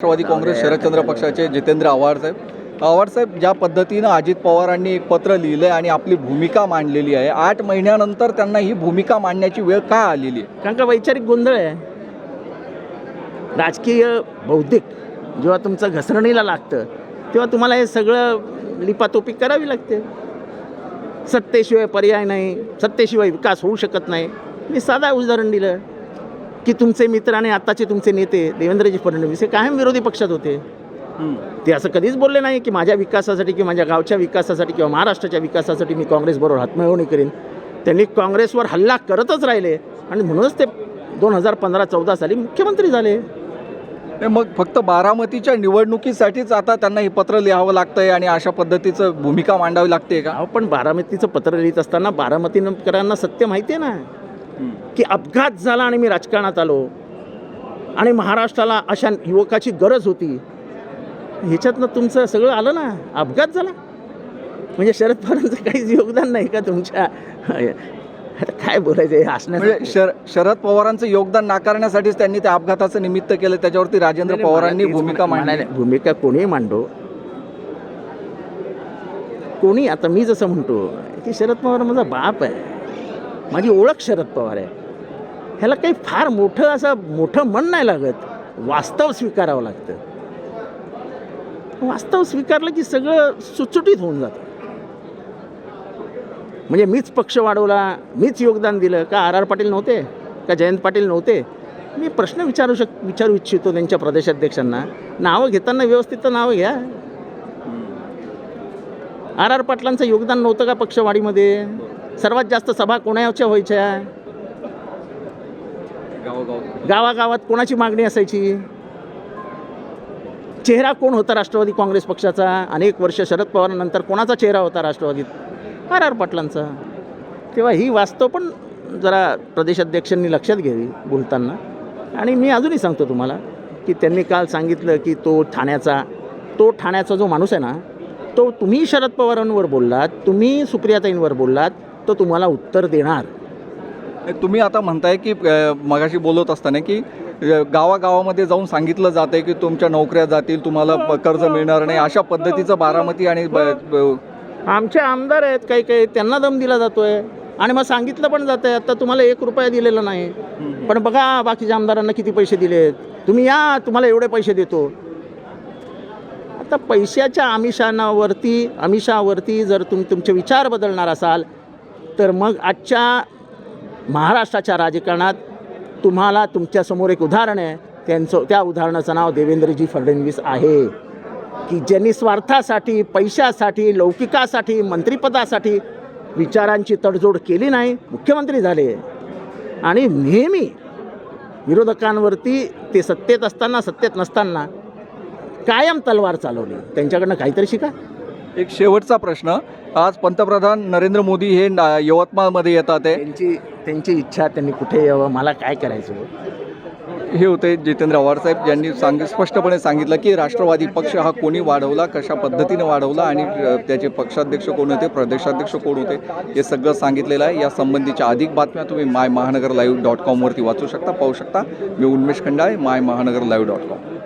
राष्ट्रवादी काँग्रेस शरदचंद्र पक्षाचे जितेंद्र आव्हाड साहेब. आव्हाड साहेब ज्या पद्धतीनं अजित पवारांनी एक पत्र लिहिलं आहे आणि आपली भूमिका मांडलेली आहे आठ महिन्यानंतर त्यांना ही भूमिका मांडण्याची वेळ का आलेली आहे? कारण का वैचारिक गोंधळ आहे? राजकीय बौद्धिक जेव्हा तुमचं घसरणीला लागतं तेव्हा तुम्हाला हे सगळं लिपातोपी करावी लागते. सत्तेशिवाय पर्याय नाही सत्तेशिवाय विकास होऊ शकत नाही. मी साधा उदाहरण दिलं. की तुमचे मित्र आणि आत्ताचे तुमचे नेते देवेंद्रजी फडणवीस हे कायम विरोधी पक्षात होते. ते असं कधीच बोलले नाही की माझ्या विकासासाठी किंवा माझ्या गावच्या विकासासाठी किंवा महाराष्ट्राच्या विकासासाठी मी काँग्रेसबरोबर हातमिळवणी करीन. त्यांनी काँग्रेसवर हल्ला करतच राहिले आणि म्हणूनच ते दोन हजार पंधरा चौदा साली मुख्यमंत्री झाले. मग फक्त बारामतीच्या निवडणुकीसाठीच आता त्यांना हे पत्र लिहावं लागतंय आणि अशा पद्धतीचं भूमिका मांडावी लागते का? पण बारामतीचं पत्र लिहित असताना बारामतीकरांना सत्य माहिती आहे ना. की अपघात झाला आणि मी राजकारणात आलो आणि महाराष्ट्राला अशा युवकाची गरज होती ह्याच्यातनं तुमचं सगळं आलं ना? अपघात झाला? म्हणजे शरद पवारांचं काहीच योगदान नाही का तुमच्या? आता काय बोलायचं हे म्हणजे शर शरद पवारांचं योगदान नाकारण्यासाठीच त्यांनी त्या अपघाताचं निमित्त केलं त्याच्यावरती राजेंद्र पवारांनी भूमिका नाही, भूमिका कोणी मांडो. कोणी आता मी जसं म्हणतो की शरद पवार माझा बाप आहे. माझी ओळख शरद पवार आहे. ह्याला काही फार मोठं असं मोठं मन नाही लागत. वास्तव स्वीकारावं लागतं. वास्तव स्वीकारलं की सगळं सुटसुटीत होऊन जातं. म्हणजे मीच पक्ष वाढवला मीच योगदान दिलं का आर आर पाटील नव्हते का जयंत पाटील नव्हते? मी प्रश्न विचारू शक विचारू इच्छितो त्यांच्या प्रदेशाध्यक्षांना. नावं घेताना व्यवस्थित तर नावं घ्या. आर आर पाटलांचं योगदान नव्हतं का पक्षवाढीमध्ये? सर्वात जास्त सभा कोणाच्या व्हायच्या? गावागावात कोणाची मागणी असायची? चेहरा कोण होता राष्ट्रवादी काँग्रेस पक्षाचा? अनेक वर्ष शरद पवारानंतर कोणाचा चेहरा होता राष्ट्रवादीत? आर आर पाटलांचा. तेव्हा ही वास्तव पण जरा प्रदेशाध्यक्षांनी लक्षात घ्यावी बोलताना. आणि मी अजूनही सांगतो तुम्हाला की त्यांनी काल सांगितलं की तो ठाण्याचा तो ठाण्याचा जो माणूस आहे ना तो तुम्ही शरद पवारांवर बोललात तुम्ही सुप्रियाताईंवर बोललात तो तुम्हाला उत्तर देणार. तुम्ही आता म्हणताय की मगाशी बोलत असताना की गावागावामध्ये जाऊन सांगितलं जात आहे की तुमच्या नोकऱ्या जातील तुम्हाला कर्ज मिळणार नाही अशा पद्धतीचं बारामती आणि आमचे आमदार आहेत काही काही त्यांना दम दिला जातोय. आणि मग सांगितलं पण जातं आता तुम्हाला एक रुपया दिलेला नाही. पण बघा बाकीच्या आमदारांना किती पैसे दिलेत. तुम्ही या तुम्हाला एवढे पैसे देतो. आता पैशाच्या आमिषांवरती आमिषावरती जर तुम तुमचे विचार बदलणार असाल तर मग आजच्या महाराष्ट्राच्या राजकारणात तुम्हाला तुमच्यासमोर एक उदाहरण आहे. त्यांचं त्या उदाहरणाचं नाव देवेंद्रजी फडणवीस आहे. की ज्यांनी स्वार्थासाठी पैशासाठी लौकिकासाठी मंत्रिपदासाठी विचारांची तडजोड केली नाही मुख्यमंत्री झाले. आणि नेहमी विरोधकांवरती ते सत्तेत असताना सत्तेत नसताना कायम तलवार चालवली. त्यांच्याकडनं काहीतरी शिका. एक शेवटचा प्रश्न. आज पंतप्रधान नरेंद्र मोदी हे ना- यवतमाळमध्ये येतात आहे त्यांची त्यांची इच्छा त्यांनी कुठे यावं मला काय करायचं? हे होते जितेंद्र आव्हाड साहेब यांनी सांग स्पष्टपणे सांगितलं की राष्ट्रवादी पक्ष हा कोणी वाढवला कशा पद्धतीने वाढवला आणि अ, त्याचे पक्षाध्यक्ष कोण होते प्रदेशाध्यक्ष कोण होते हे सगळं सांगितलेलं आहे. या संबंधीच्या अधिक बातम्या तुम्ही माय महानगर लाईव्ह डॉट कॉमवरती वाचू शकता पाहू शकता. मी उन्मेष खंडाळे माय महानगर लाईव्ह डॉट कॉम